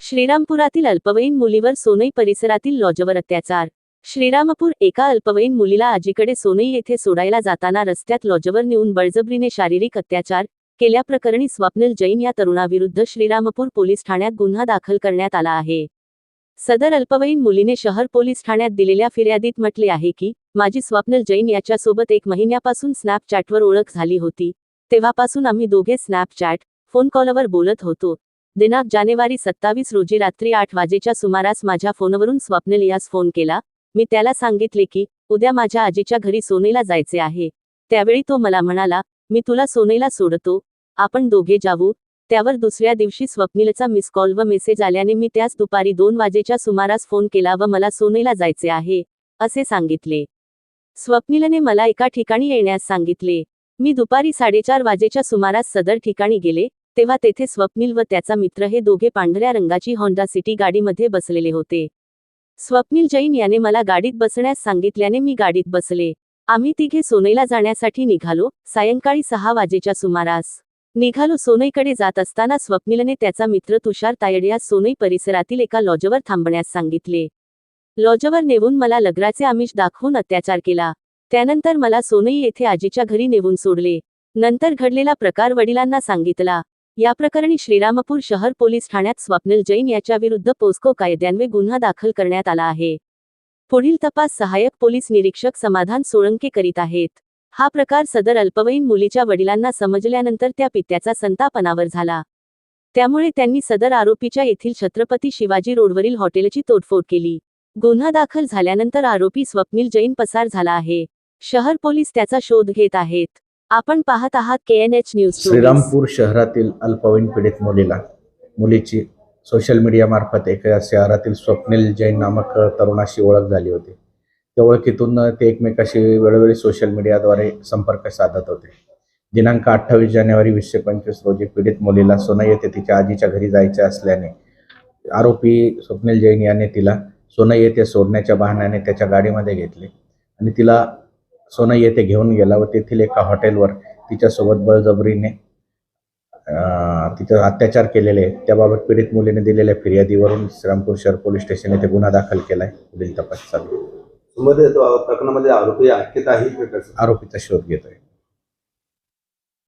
श्रीरामपुरातील अल्पवयीन मुलीवर सोनई परिसरातील लॉजवर अत्याचार श्रीरामपूर एका अल्पवयीन मुलीला आजीकडे सोनई येथे सोडायला जाताना रस्त्यात लॉजवर नेऊन बळजबरीने शारीरिक अत्याचार केल्याप्रकरणी स्वप्नील जैन या तरुणाविरुद्ध श्रीरामपूर पोलीस ठाण्यात गुन्हा दाखल करण्यात आला आहे. सदर अल्पवयीन मुलीने शहर पोलीस ठाण्यात दिलेल्या फिर्यादीत म्हटले आहे की माझी स्वप्नील जैन याच्यासोबत एक महिन्यापासून स्नॅपचॅटवर ओळख झाली होती. तेव्हापासून आम्ही दोघे स्नॅपचॅट फोन कॉलवर बोलत होतो. दिनांक जानेवारी सत्तावीस रोजी रात्री आठ वाजेच्या सुमारास माझ्या फोनवरून स्वप्नील यास फोन केला. मी त्याला सांगितले की उद्या माझ्या आजीच्या घरी सोनेला जायचे आहे. त्यावेळी तो मला म्हणाला मी तुला सोनेला सोडतो. आपण दोघे जाऊ. त्यावर दुसऱ्या दिवशी स्वप्नीलचा मिस कॉल व मेसेज आल्याने मी त्यास दुपारी दोन वाजेच्या सुमारास फोन केला व मला सोनेला जायचे आहे असे सांगितले. स्वप्नीलने मला एका ठिकाणी येण्यास सांगितले. मी दुपारी साडेचार वाजेच्या सुमारास सदर ठिकाणी गेले. तेव्हा तेथे स्वप्नील व त्याचा मित्र हे दोघे पांढऱ्या रंगाची होंडा सिटी गाडीमध्ये बसलेले होते. स्वप्नील जैन याने मला गाडीत बसण्यास सांगितल्याने मी गाडीत बसले. आम्ही तिघे सोनईला जाण्यासाठी निघालो. सायंकाळी सहा वाजेच्या सुमारास. निघालो. सोनईकडे जात असताना स्वप्नीलने त्याचा मित्र तुषार तायडे सोनई परिसरातील एका लॉजवर थांबण्यास सांगितले. लॉजवर नेऊन मला लग्राचे आमिष दाखवून अत्याचार केला. त्यानंतर मला सोनई येथे आजीच्या घरी नेऊन सोडले. नंतर घडलेला प्रकार वडिलांना सांगितला. या प्रकरणी श्रीरामपूर शहर पोलीस ठाण्यात स्वप्नील जैन याच्याविरुद्ध पोस्को कायद्यान्वये गुन्हा दाखल करण्यात आला आहे. पुढील तपास सहाय्यक पोलीस निरीक्षक समाधान सोळंके करीत आहेत. हा प्रकार सदर अल्पवयीन मुलीच्या वडिलांना समजल्यानंतर त्या पित्याचा संतापनावर झाला. त्यामुळे त्यांनी सदर आरोपीच्या येथील छत्रपती शिवाजी रोडवरील हॉटेलची तोडफोड केली. गुन्हा दाखल झाल्यानंतर आरोपी स्वप्नील जैन पसार झाला आहे. शहर पोलीस त्याचा शोध घेत आहेत. आपण पाहत आहात K N H news Shrirampur शहरातील अल्पवयीन पीडित मुलीला मुलीची सोशल मीडियामार्फत एका शहरातील स्वप्नील जैन नामक तरुणाशी ओळख झाली होती. त्या ओळखीतून ते एकमेकाशी वेळोवेळी सोशल मीडियाद्वारे संपर्क साधत होते. दिनांक अठ्ठावीस जानेवारी वीसशे पंचवीस रोजी पीडित मुलीला सोना येथे तिच्या आजीच्या घरी जायचे असल्याने आरोपी स्वप्नील जैन याने तिला सोनई येथे सोडण्याच्या बहाण्याने त्याच्या गाडीमध्ये घेतले आणि तिला सोनई येथे घेऊन गेला व तेथील एका हॉटेलवर तिच्यासोबत बळजबरीने तिथं अत्याचार केलेले त्याबाबत पीडित मुलीने दिलेल्या फिर्यादीवरून श्रीरामपूर शहर पोलीस स्टेशन येथे गुन्हा दाखल केलाय पुढील तपास चालू आहे. मध्ये तो प्रकरणामध्ये आरोपी अटकेत आहे? आरोपीचा शोध घेतोय